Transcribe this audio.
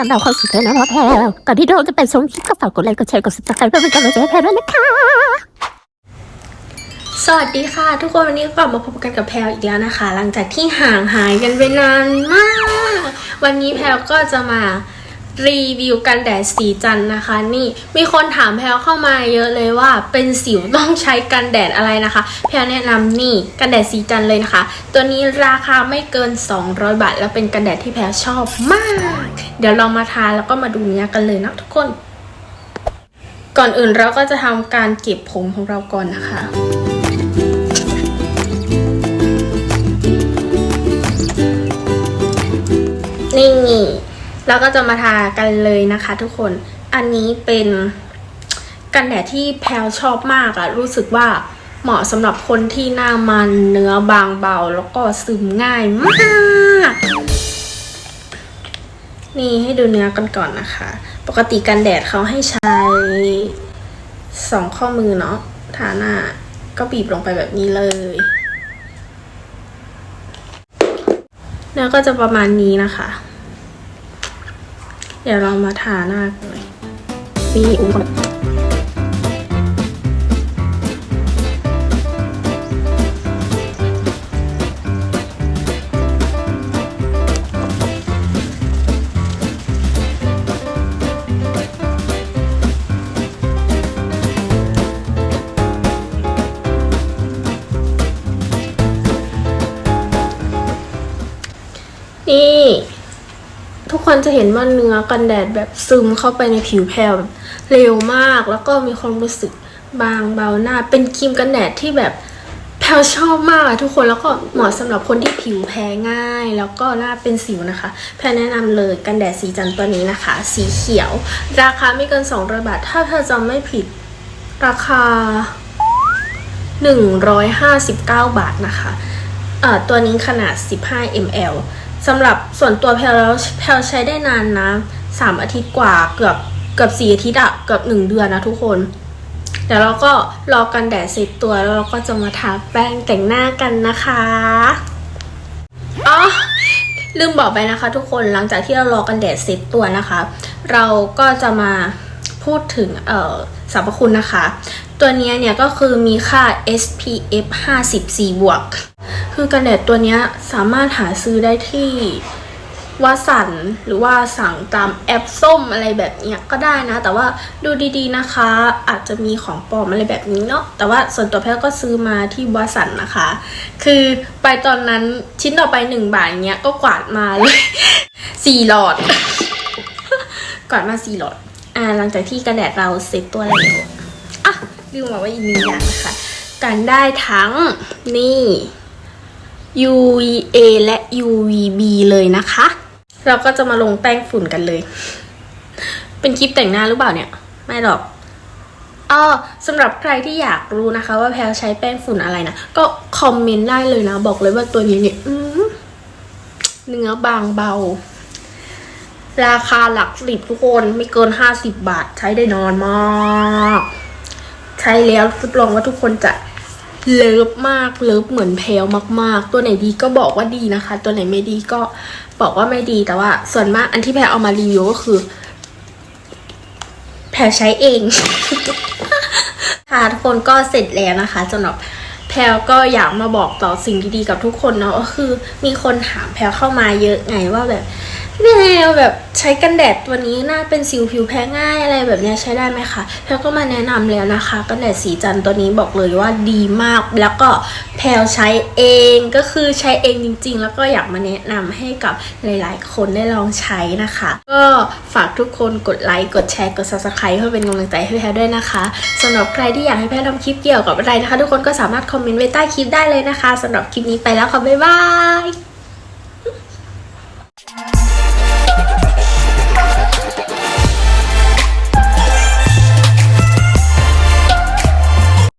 อนเราเข้าสู่เธอร์นะแพลก่อนที่เราจะไปชมคลิปก็ฝากกดไลค์กดแชร์กดซับสไครป์เพื่อเป็นกำลังใจให้แพลด้วยนะคะ สวัสดีค่ะ ทุกคนวันนี้กลับมาพบกันกับแพลอีกแล้วนะคะ หลังจากที่ห่างหายกันไปนานมาก วันนี้แพลก็จะมา รีวิวกันแดดสีจันนะคะ นี่มีคนถามแพลเข้ามาเยอะเลยว่าเป็นสิวต้องใช้กันแดดอะไรนะคะ แพลแนะนำนี่กันแดดสีจันเลยนะคะ ตัวนี้ราคาไม่เกิน 200 บาท แล้วเป็นกันแดดที่แพลชอบมาก เดี๋ยวเรามาทาแล้วก็มาดูเนื้อกันเลยนะทุกคน ก่อนอื่นเราก็จะทำการเก็บผมของเราก่อนนะคะนี่ เราก็จะมาทากันเลยนะคะทุกคน อันนี้เป็นกันแดดที่แพลวชอบมากอะรู้สึกว่าเหมาะสำหรับคนที่หน้ามันเนื้อบางเบา แล้วก็ซึมง่ายมากนี่ให้ดูเนื้อกันก่อนนะคะ ปกติกันแดดเขาให้ใช้สองข้อมือเนาะทาหน้าก็บีบลงไปแบบนี้เลย เนื้อก็จะประมาณนี้นะคะ เดี๋ยวเรามาทาหน้ากันเลยมีอุ้งก่อน ทุกคนจะเห็นว่าเนื้อกันแดดแบบซึมเข้าไปในผิวแพรแบบเร็วมาก แล้วก็มีความรู้สึกบางเบาหน้า เป็นครีมกันแดดที่แบบแพรชอบมากทุกคนแล้วก็เหมาะสำหรับคนที่ผิวแพ้ง่าย แล้วก็หน้าเป็นสิวนะคะ แพรแนะนำเลยกันแดดสีจันทร์ตัวนี้นะคะ สีเขียว ราคาไม่เกิน200บาท ถ้าเธอจำไม่ผิดราคา 159 บาทนะคะเอ่อตัวนี้ขนาด 15 ml สำหรับส่วนตัวแพลแล้วแพลใช้ได้นานนะ3อาทิตย์กว่าเกือบเกือบ4อาทิตย์อะเกือบ1เดือนนะทุกคนเดี๋ยวเราก็รอกันแดดเสร็จตัวแล้วเราก็จะมาทาแป้งแต่งหน้ากันนะคะอ๋อลืมบอกไปนะคะ ทุกคนหลังจากที่เรารอกันแดดเสร็จตัวนะคะ เราก็จะมาพูดถึงเอ่อสรรพคุณนะคะ ตัวนี้เนี่ยก็คือมีค่า SPF 54บวก คือกันแดดตัวนี้สามารถหาซื้อได้ที่วัสันหรือว่าสั่งตามแอปส้มอะไรแบบเนี้ยก็ได้นะ แต่ว่าดูดีๆนะคะ อาจจะมีของปลอมอะไรแบบนี้เนาะแต่ว่าส่วนตัวแพทย์ก็ซื้อมาที่วัสันนะคะ คือไปตอนนั้นชิ้นต่อไปหนึ่งบาทเนี้ยก็กวาดมาเลยสี่หลอด กวาดมาสี่หลอด อ่าหลังจากที่กันแดดเราเสร็จตัวแล้วอะลืมบอกว่าอีกหนึ่งอย่างนะคะกันได้ทั้งนี่ UVA และ UVB เลยนะคะ เราก็จะมาลงแป้งฝุ่นกันเลย เป็นคลิปแต่งหน้าหรือเปล่าเนี่ย ไม่หรอกอ๋อสำหรับใครที่อยากรู้นะคะ ว่าแพลใช้แป้งฝุ่นอะไรนะ ก็คอมเมนต์ได้เลยนะ บอกเลยว่าตัวนี้เนี่ยเนื้อบางเบา ราคาหลักสิบทุกคนไม่เกินห้าสิบบาทใช้ได้นอนมาก ใช้แล้วรับรองว่าทุกคนจะ เลิฟมากเลิฟเหมือนแพลวมาก ๆ ตัวไหนดีก็บอกว่าดีนะคะ ตัวไหนไม่ดีก็บอกว่าไม่ดีแต่ว่า ส่วนมากอันที่แพลเอามารีวิวก็คือ แพลใช้เองค่ะทุกคนก็เสร็จแล้วนะคะสำหรับ แพลก็อยากมาบอกต่อสิ่งดีๆกับทุกคนเนาะก็คือมีคนถามแพลเข้ามาเยอะไงว่าแบบแนวแบบใช้กันแดดตัวนี้หน้าเป็นสิวผิวแพ้ง่ายอะไรแบบเนี้ยใช้ได้ไหมคะแพลก็มาแนะนำแล้วนะคะ กันแดดสีจันตัวนี้บอกเลยว่าดีมาก แล้วก็แพลใช้เองก็คือใช้เองจริง ๆ แล้วก็อยากมาแนะนำให้กับหลาย ๆ คนได้ลองใช้นะคะ ก็ฝากทุกคนกดไลค์กดแชร์กด subscribe เพื่อเป็นกำลังใจให้แพลด้วยนะคะสำหรับใครที่อยากให้แพลทำคลิปเกี่ยวกับอะไรนะคะ ทุกคนก็สามารถคอคอมเมนต์ไว้ใต้คลิปได้เลยนะคะสำหรับคลิปนี้ไปแล้วค่ะบ๊ายบาย